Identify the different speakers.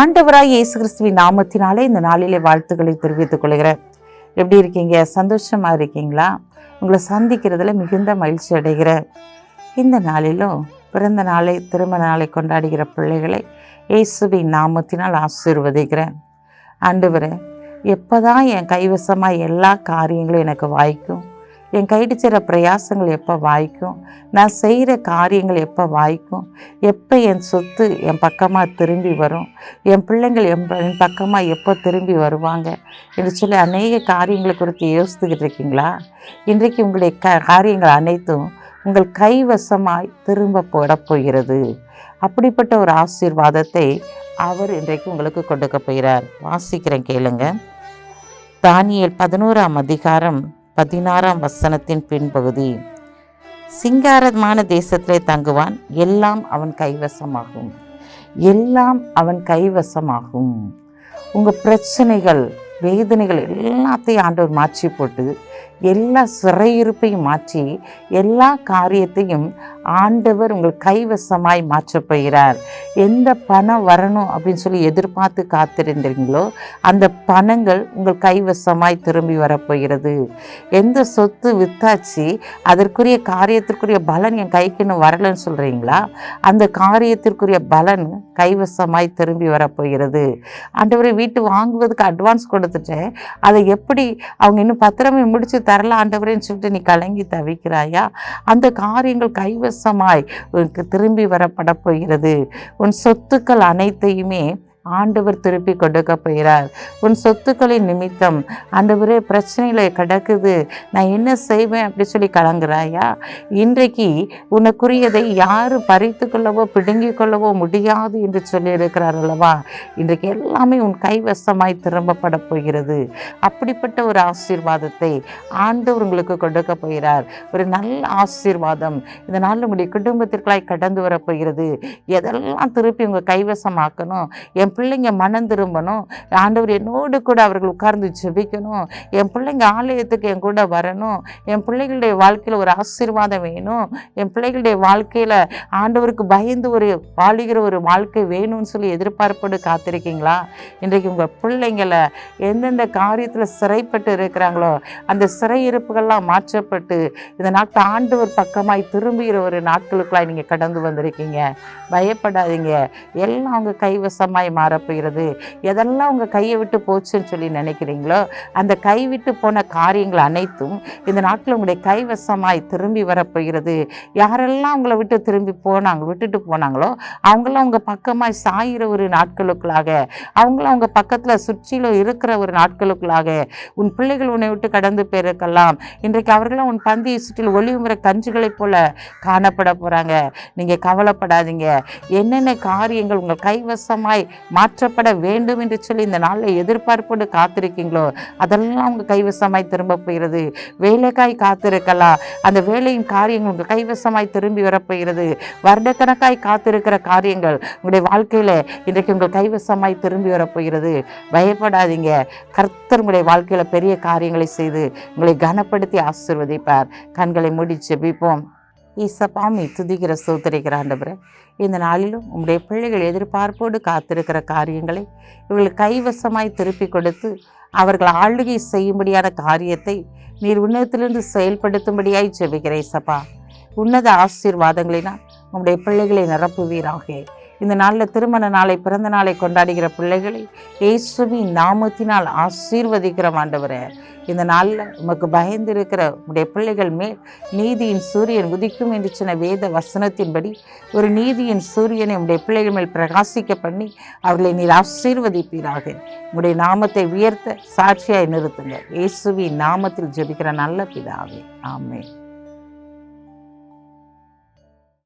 Speaker 1: ஆண்டவராய் இயேசு கிறிஸ்துவின் நாமத்தினாலே இந்த நாளிலே வாழ்த்துக்களை தெரிவித்துக் கொள்கிறேன். எப்படி இருக்கீங்க? சந்தோஷமா இருக்கீங்களா? உங்களை சந்திக்கிறதுல மிகுந்த மகிழ்ச்சி அடைகிறேன். இந்த நாளிலும் பிறந்த நாளை திருமண நாளை கொண்டாடுகிற பிள்ளைகளை இயேசுவின் நாமத்தினால் ஆசீர்வதிக்கிறேன். ஆண்டவரே எப்போதான் என் கைவசமாக எல்லா காரியங்களும் எனக்கு வாய்க்கும். என் கைடிச்சிற பிரயாசங்கள் எப்போ வாய்க்கும்? நான் செய்கிற காரியங்கள் எப்போ வாய்க்கும்? எப்போ என் சொத்து என் பக்கமாக திரும்பி வரும்? என் பிள்ளைங்கள் என் என் பக்கமாக எப்போ திரும்பி வருவாங்க? என்று சொல்லி அநேக காரியங்களை குறித்து யோசித்துக்கிட்டு இருக்கீங்களா? இன்றைக்கு உங்களுடைய க காரியங்கள் அனைத்தும் உங்கள் கைவசமாய் திரும்ப போடப்போகிறது அப்படிப்பட்ட ஒரு ஆசீர்வாதத்தை அவர் இன்றைக்கு உங்களுக்கு கொடுக்க போகிறார். வாசிக்கிறேன் கேளுங்க. தானியல் பதினோராம் அதிகாரம் பதினாறாம் வசனத்தின் பின்பகுதி. சிங்காரமான தேசத்திலே தங்குவான் எல்லாம் அவன் கைவசமாகும். எல்லாம் அவன் கைவசமாகும். உங்கள் பிரச்சனைகள் வேதனைகள் எல்லாத்தையும் ஆண்டவர் மாற்றி போட்டு எல்லா சிறையிருப்பையும் மாற்றி எல்லா காரியத்தையும் ஆண்டவர் உங்கள் கைவசமாய் மாற்றப் போகிறார். எந்த பணம் வரணும் அப்படின்னு சொல்லி எதிர்பார்த்து காத்திருந்தீங்களோ அந்த பணங்கள் உங்கள் கைவசமாய் திரும்பி வரப்போகிறது எந்த சொத்து வித்தாச்சு அதற்குரிய காரியத்திற்குரிய பலன் என் கைக்குன்னு வரலன்னு சொல்கிறீங்களா அந்த காரியத்திற்குரிய பலன் கைவசமாய் திரும்பி வரப்போகிறது ஆண்டவரை வீட்டு வாங்குவதுக்கு அட்வான்ஸ் கொடுத்துட்டேன். அதை எப்படி அவங்க இன்னும் பத்திரமே முடித்து தரல ஆண்டவரேன்னு சொல்லிட்டு நீ கலங்கி தவிக்கிறாயா? அந்த காரியங்கள் கைவசமாய் உனக்கு திரும்பி வரப்பட போகிறது. உன் சொத்துக்கள் அனைத்தையுமே ஆண்டவர் திருப்பி கொடுக்க போகிறார். உன் சொத்துக்களின் நிமித்தம் ஆண்டவரே பிரச்சனையில் கிடக்குது. நான் என்ன செய்வேன் அப்படி சொல்லி கலங்குறாயா? இன்றைக்கு உனக்குரியதை யார் பறித்து கொள்ளவோ பிடுங்கி கொள்ளவோ முடியாது என்று சொல்லி இருக்கிறார் அல்லவா? இன்றைக்கு எல்லாமே உன் கைவசமாய் திரும்பப்பட போகிறது. அப்படிப்பட்ட ஒரு ஆசீர்வாதத்தை ஆண்டவர் உங்களுக்கு கொடுக்க போகிறார். ஒரு நல்ல ஆசீர்வாதம் இந்த நாள் உங்களுடைய குடும்பத்திற்குள்ளாய் கடந்து வரப்போகிறது எதெல்லாம் திருப்பி உங்கள் கைவசமாக்கணும்? என் பிள்ளைங்க மனம் திரும்பணும். ஆண்டவர் என்னோடு கூட அவர்கள் உட்கார்ந்து ஜெபிக்கணும். என் பிள்ளைங்க ஆலயத்துக்கு என் கூட வரணும். என் பிள்ளைகளுடைய வாழ்க்கையில் ஒரு ஆசீர்வாதம் வேணும். என் பிள்ளைகளுடைய வாழ்க்கையில் ஆண்டவருக்கு பயந்து ஒரு வாழுகிற ஒரு வாழ்க்கை வேணும்னு சொல்லி எதிர்பார்ப்போடு காத்திருக்கீங்களா? இன்றைக்கு உங்கள் பிள்ளைங்களை எந்தெந்த காரியத்தில் சிறைப்பட்டு இருக்கிறாங்களோ அந்த சிறையிருப்புகள்லாம் மாற்றப்பட்டு இந்த நாட்டை ஆண்டவர் பக்கமாய் திரும்புகிற ஒரு நாட்களுக்குள்ளாய் நீங்கள் கடந்து வந்திருக்கீங்க. பயப்படாதீங்க. எல்லாம் அவங்க கைவசமாய் மாறப்போகிறது. எதெல்லாம் உங்கள் கையை விட்டு போச்சுன்னு சொல்லி நினைக்கிறீங்களோ அந்த கைவிட்டு போன காரியங்கள் அனைத்தும் இந்த நாட்டில் உங்களுடைய கைவசமாய் திரும்பி வரப்போகிறது. யாரெல்லாம் உங்களை விட்டு திரும்பி போனாங்க விட்டுட்டு போனாங்களோ அவங்களாம் உங்கள் பக்கமாய் சாயிற ஒரு நாட்களுக்குள்ளாக அவங்களாம் உங்கள் பக்கத்தில் சுற்றிலும் இருக்கிற ஒரு நாட்களுக்குள்ளாக உன் பிள்ளைகள் உன்னை விட்டு கடந்து போயிருக்கலாம். இன்றைக்கு அவர்களாம் உன் பந்தியை சுற்றில் ஒளிவுமுறை கஞ்சுகளைப் போல காணப்பட போகிறாங்க நீங்கள் கவலைப்படாதீங்க. என்னென்ன காரியங்கள் உங்கள் கைவசமாய் மாற்றப்பட வேண்டும் என்று சொல்லி இந்த நாளில் எதிர்பார்ப்போடு காத்திருக்கீங்களோ? அதெல்லாம் உங்கள் கைவசமாய் திரும்ப போகிறது. வேலைக்காய் காத்திருக்கலாம். அந்த வேலையின் காரியங்கள் உங்கள் கைவசமாய் திரும்பி வரப்போகிறது. வருடக்கணக்காய் காத்திருக்கிற காரியங்கள் உங்களுடைய வாழ்க்கையில் இன்றைக்கு உங்கள் கைவசமாய் திரும்பி வரப்போகிறது. பயப்படாதீங்க. கர்த்தர் உங்களுடைய வாழ்க்கையில் பெரிய காரியங்களை செய்து உங்களை கனப்படுத்தி ஆசீர்வதிப்பார். கண்களை மூடி ஜெபிப்போம். ஈசப்பாமி துதிக்கிற சோத்தரிக்கிற ஆண்டவரே இந்த நாளிலும் உங்களுடைய பிள்ளைகள் எதிர்பார்ப்போடு காத்திருக்கிற காரியங்களை இவர்கள் கைவசமாய் திருப்பி கொடுத்து அவர்கள் ஆளுகை செய்யும்படியான காரியத்தை நீர் உன்னதத்திலிருந்து செயல்படுத்தும்படியாய் செவிக்கிற இசப்பா உன்னத ஆசீர்வாதங்களினால் உங்களுடைய பிள்ளைகளை நிரப்புவீராக. இந்த நாளில் திருமண நாளை பிறந்த நாளை கொண்டாடுகிற பிள்ளைகளை இயேசுவி நாமத்தினால் ஆசீர்வதிக்கிற ஆண்டவரே. இந்த நாளில் உமக்கு பயந்திருக்கிற உடைய பிள்ளைகள் மேல் நீதியின் சூரியன் உதிக்கும் என்று சொன்ன வேத வசனத்தின்படி ஒரு நீதியின் சூரியனை உடைய பிள்ளைகள் மேல் பிரகாசிக்க பண்ணி அவர்களை நீர் ஆசீர்வதிப்பீராக. உடைய நாமத்தை உயர்த்த சாட்சியாய் நிறுத்துங்க. இயேசுவின் நாமத்தில் ஜெபிக்கிற நல்ல பிதாவே. ஆமே